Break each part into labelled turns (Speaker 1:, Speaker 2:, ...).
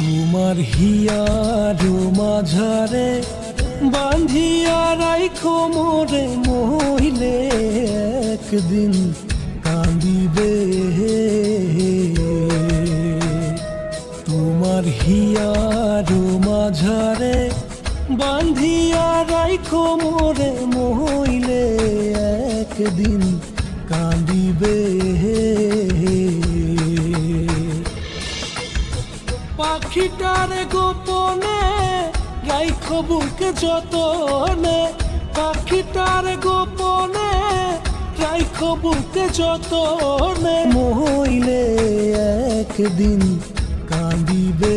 Speaker 1: তোমার হিয়ার মাঝারে বান্ধিয়া রাইখো মোরে মহিলে, একদিন কান্দিবে তোমার হিয়ার মাঝারে বান্ধিয়া রাইখো মোরে মহিলে, একদিন কান্দিবে পাখিটার গোপনে রাইখো বুকে যতনে। পাখিটার গোপনে রাইখো বুকে যতনে। মহিলে একদিন কান্দিবে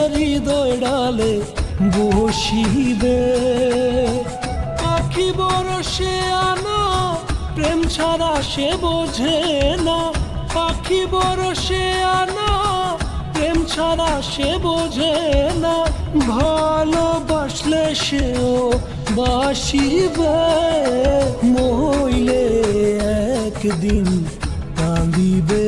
Speaker 1: হৃদয় ডালে বসিবে। পাখি বড় সে আনা, প্রেম ছাড়া সে বোঝে না। পাখি বড় সে আনা, প্রেম ছাড়া সে বোঝে না। ভালোবাসলে সেও বাসিবে মহিলে একদিন কাঁদিবে